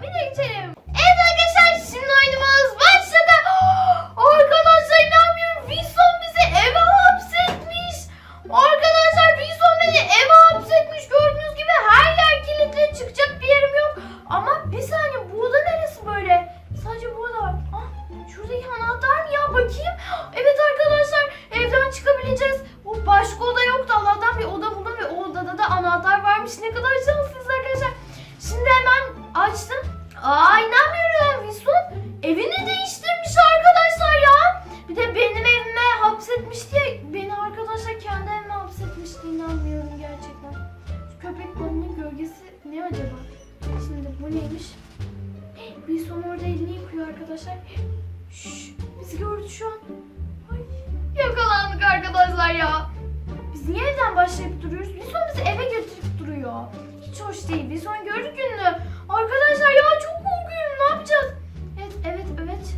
没得钱 Wilson orada elini yıkıyor arkadaşlar. Şşş, bizi gördü şu an. Ay, yakalandık arkadaşlar ya. Biz niye evden başlayıp duruyoruz? Wilson bizi eve getirip duruyor. Hiç hoş değil. Wilson gördük gününü. Arkadaşlar ya çok korkuyorum. Ne yapacağız? Evet, evet, evet.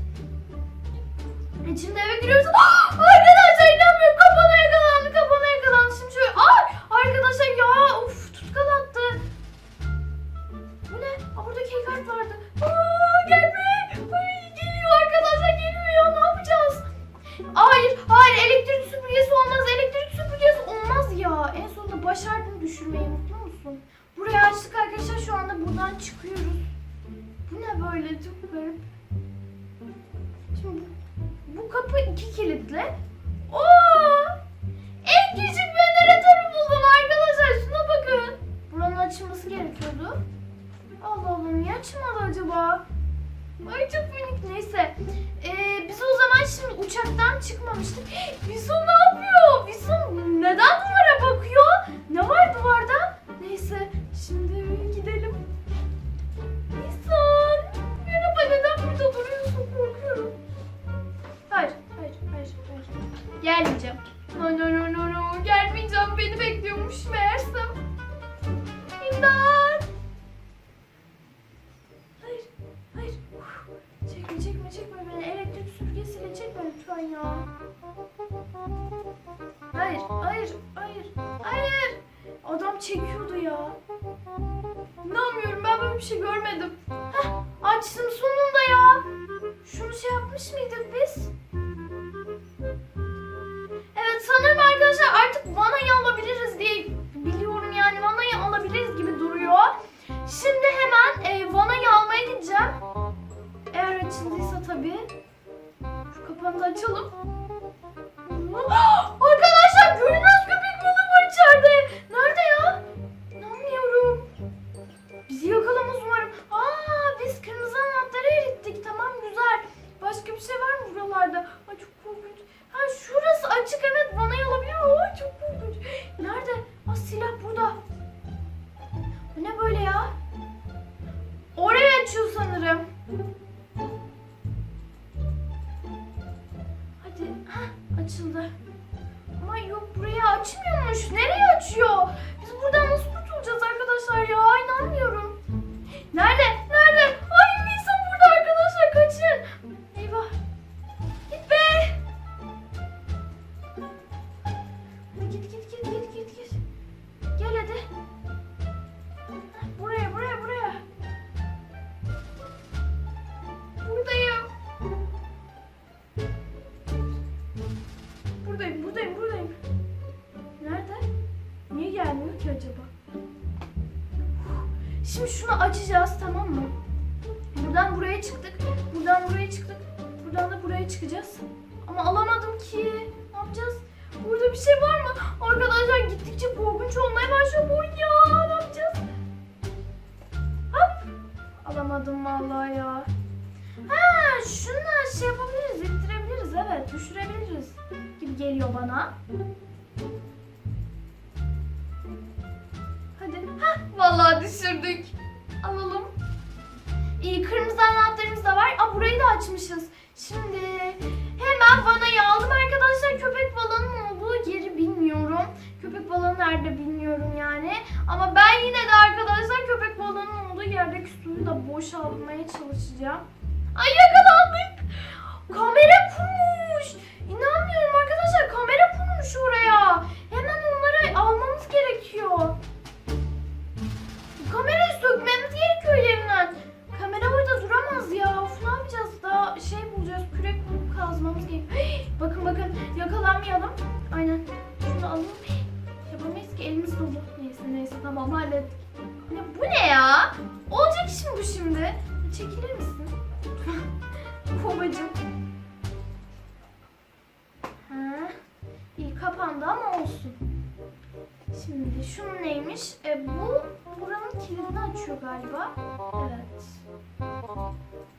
E şimdi eve giriyoruz. Ah! Çok garip. Şimdi bu, kapı iki kilitli. Oo! En küçük jeneratörü buldum arkadaşlar. Şuna bakın. Buranın açılması gerekiyordu. Allah Allah niye açılmadı acaba? Ay çok minik neyse. Ee, biz o zaman şimdi uçaktan çıkmamıştık. Wilson ne yapıyor? Wilson Çekme, beni. Elektrik süpürgesiyle çekme lütfen ya. Hayır, hayır, hayır, hayır. Adam çekiyordu ya. İnanmıyorum ben böyle bir şey görmedim. Heh, açtım sonunda ya. Şunu şey yapmış mıydık biz? Başka bir şey var mı buralarda? Ay çok korkunç. Ha şurası açık evet vanayı alabiliyor. Ay çok korkunç. Nerede? Aa silah burada. Bu ne böyle ya? Oraya açıyor sanırım. Hadi. Hah, açıldı. Ama yok buraya açmıyormuş. Nereye açıyor? Biz buradan nasıl kurtulacağız arkadaşlar ya? İnanmıyorum. Şimdi şunu açacağız tamam mı? Buradan buraya çıktık. Buradan buraya çıktık. Buradan da buraya çıkacağız. Ama alamadım ki. Ne yapacağız? Burada bir şey var mı? Arkadaşlar gittikçe korkunç olmaya başlıyor bu ya. Ne yapacağız? Hop. Alamadım vallahi ya. Ha, şunla şey yapabiliriz, ittirebiliriz evet, düşürebiliriz gibi geliyor bana. Vallahi düşürdük. Alalım. İyi, kırmızı anahtarımız da var. Aa, burayı da açmışız. Şimdi hemen vanayı aldım arkadaşlar. Köpek balığının olduğu yeri bilmiyorum. Köpek balığı nerede bilmiyorum yani. Ama ben yine de arkadaşlar köpek balığının olduğu yerdeki suyu da boşaltmaya çalışacağım. Ay yakalandık. Kamera kurmuş. İnanmıyorum arkadaşlar kamera kurmuş oraya. Hemen misin? Babacım. Ha, iyi kapandı ama olsun. Şimdi şunun neymiş? E, bu buranın kilidini açıyor galiba. Evet.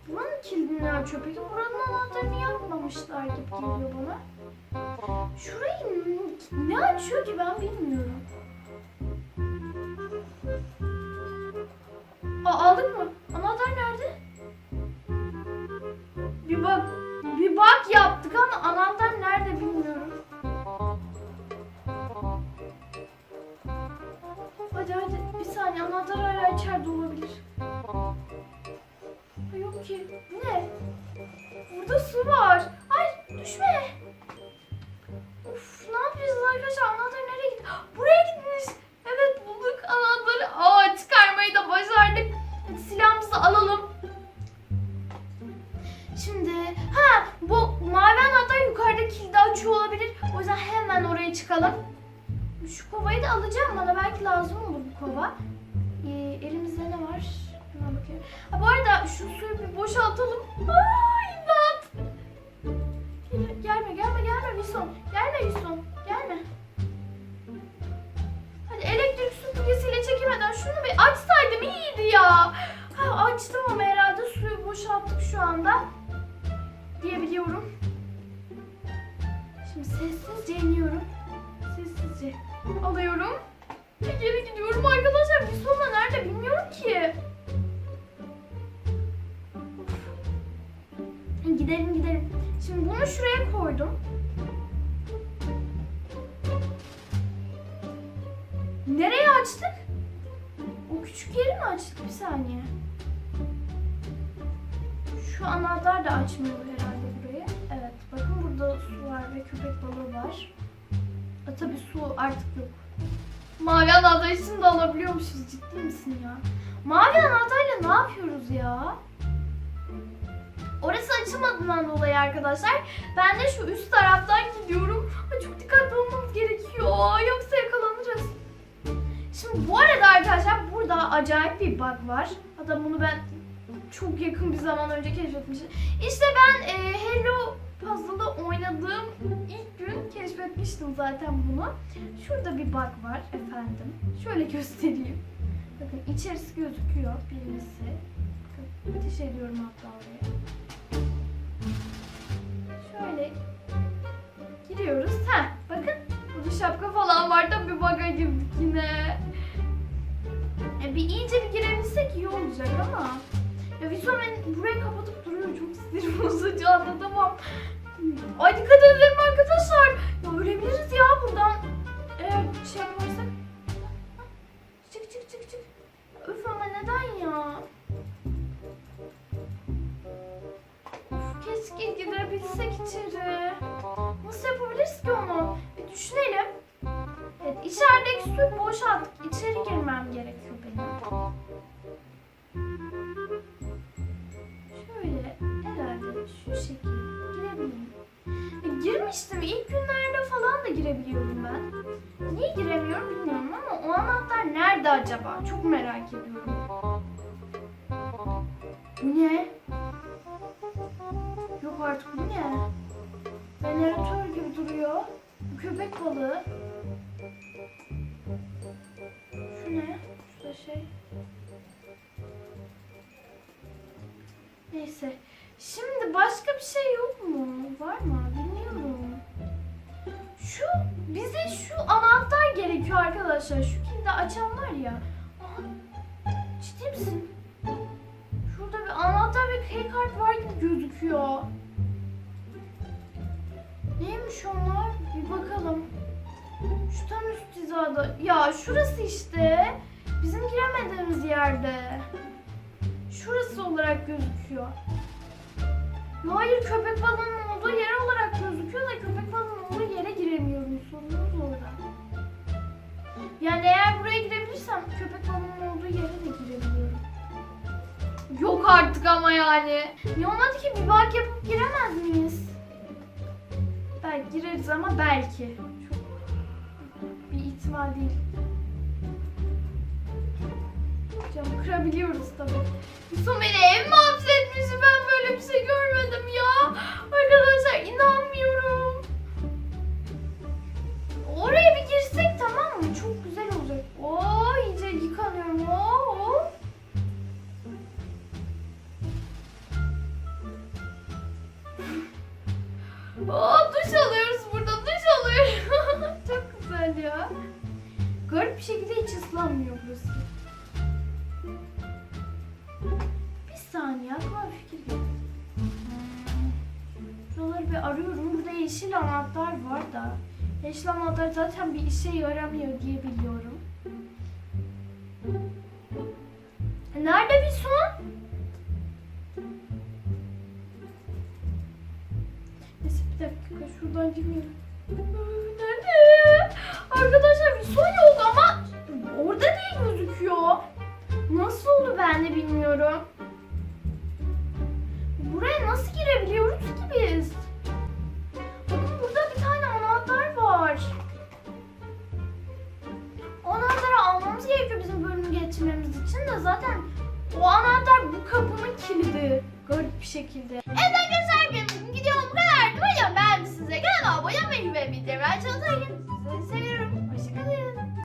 Buranın kilidini açıyor. Peki buranın anahtarını yapmamışlar gibi geliyor bana. Şurayı ne açıyor ki ben bilmiyorum. Aa, aldık mı? Anahtar nerede? Bak yaptık ama anahtar nerede bilmiyorum. Hadi hadi bir saniye anahtar hala içeride olabilir. Yok ki. Ne? Burada su var. Ay düşme. Of ne yapacağız arkadaşlar? Anahtar nereye gitti? Buraya gitmiş. Evet bulduk anahtarı. Aa çıkarmayı da başardık. Hadi silahımızı alalım. Açıyor olabilir. O yüzden hemen oraya çıkalım. Şu kovayı da alacağım bana belki lazım olur bu kova. Ee, elimizde ne var? Hemen bakıyorum. Ha, bu arada şu suyu bir boşaltalım. Aa, imdat! Gel- Gelme gelme gelme Wilson. Gelme Wilson. Gelme. Hadi elektrik süpürgesiyle çekemeden şunu bir açsaydım iyiydi ya. Ha, açtım ama herhalde suyu boşalttık şu anda. Diyebiliyorum. Şimdi sessizce iniyorum. Sessizce alıyorum. Ve geri gidiyorum arkadaşlar. Bir sonra nerede bilmiyorum ki. Gidelim gidelim. Şimdi bunu şuraya koydum. Nereye açtık? O küçük yeri mi açtık? Bir saniye. Şu anahtar da açmıyor herhalde burada su var ve köpek balığı var. E, tabii su artık yok. Mavi anahtar için de alabiliyormuşuz. Ciddi misin ya? Mavi anahtarla ne yapıyoruz ya? Orası açılmadığından dolayı arkadaşlar ben de şu üst taraftan gidiyorum. Ay, Çok dikkatli olmamız gerekiyor. Yoksa yakalanırız. Şimdi bu arada arkadaşlar burada acayip bir bug var. Hatta bunu ben çok yakın bir zaman önce keşfetmiştim. İşte ben e, Hello Puzzle'da oynadığım ilk gün keşfetmiştim zaten bunu. Şurada bir bug var efendim. Şöyle göstereyim. Bakın içerisi gözüküyor birincisi. Bakın ateş ediyorum hatta oraya. Şöyle giriyoruz. Heh bakın burada şapka falan var da bir bug'a girdik yine. E, bir iyice bir girebilsek iyi olacak ama. Ya beni burayı kapatıp sinirim bozucu anlatamam. Ay dikkat edelim arkadaşlar. Ya ölebiliriz ya buradan. Eğer şey yaparsak. Çık çık çık çık. Öf ama neden ya? Of, keşke girebilsek içeri. Nasıl yapabiliriz ki onu? Bir düşünelim. Evet içerideki suyu boşalttık. İçeri girmem gerekiyor benim. Şekilde girebilirim. E, girmiştim. İlk günlerde falan da girebiliyordum ben. Niye giremiyorum bilmiyorum ama o anahtar nerede acaba? Çok merak ediyorum. Bu ne? Yok artık bu ne? Jeneratör gibi duruyor. Bu köpek balığı. Şu ne? Şurada şey. Neyse. Şimdi başka bir şey yok mu? Var mı? Bilmiyorum. Şu bize şu anahtar gerekiyor arkadaşlar. Şu kilidi açan var ya. Aha, ciddi misin? Şurada bir anahtar ve keycard var gibi gözüküyor. Neymiş onlar? Bir bakalım. Şu tam üst hizada. Ya şurası işte. Bizim giremediğimiz yerde. Şurası olarak gözüküyor. Hayır köpek balığının olduğu yer olarak gözüküyor da köpek balığının olduğu yere giremiyorum. Sorunumuz orada. Yani eğer buraya girebilirsem köpek balığının olduğu yere de girebiliyorum. Yok artık ama yani. Ne olmadı ki bir bak yapıp giremez miyiz? Belki gireriz ama belki. Çok bir ihtimal değil. Camı kırabiliyoruz tabii. Yusuf beni ev mahvetmişti. Ben böyle bir şey görmedim ya. Arkadaşlar inanmıyorum. Oraya bir girsek tamam mı? Çok güzel olacak. Oo iyice yıkanıyorum. Oo. Oo duş alıyoruz burada. Duş alıyoruz. Çok güzel ya. Garip bir şekilde hiç ıslanmıyor burası. Yeşil anahtar var da. Yeşil anahtar zaten bir işe yaramıyor diye biliyorum. Nerede bir son? Neyse bir dakika şuradan girmeyelim. Nerede? Arkadaşlar bir son yok ama orada değil gözüküyor. Nasıl oldu ben de bilmiyorum. Buraya nasıl girebiliyoruz ki biz? Zaten o anahtar bu kapının kilidi. Garip bir şekilde. Evet arkadaşlar benim videom bu kadar. Umarım beğenmişsiniz. Kanala abone olmayı ve bildirimleri açmayı unutmayın.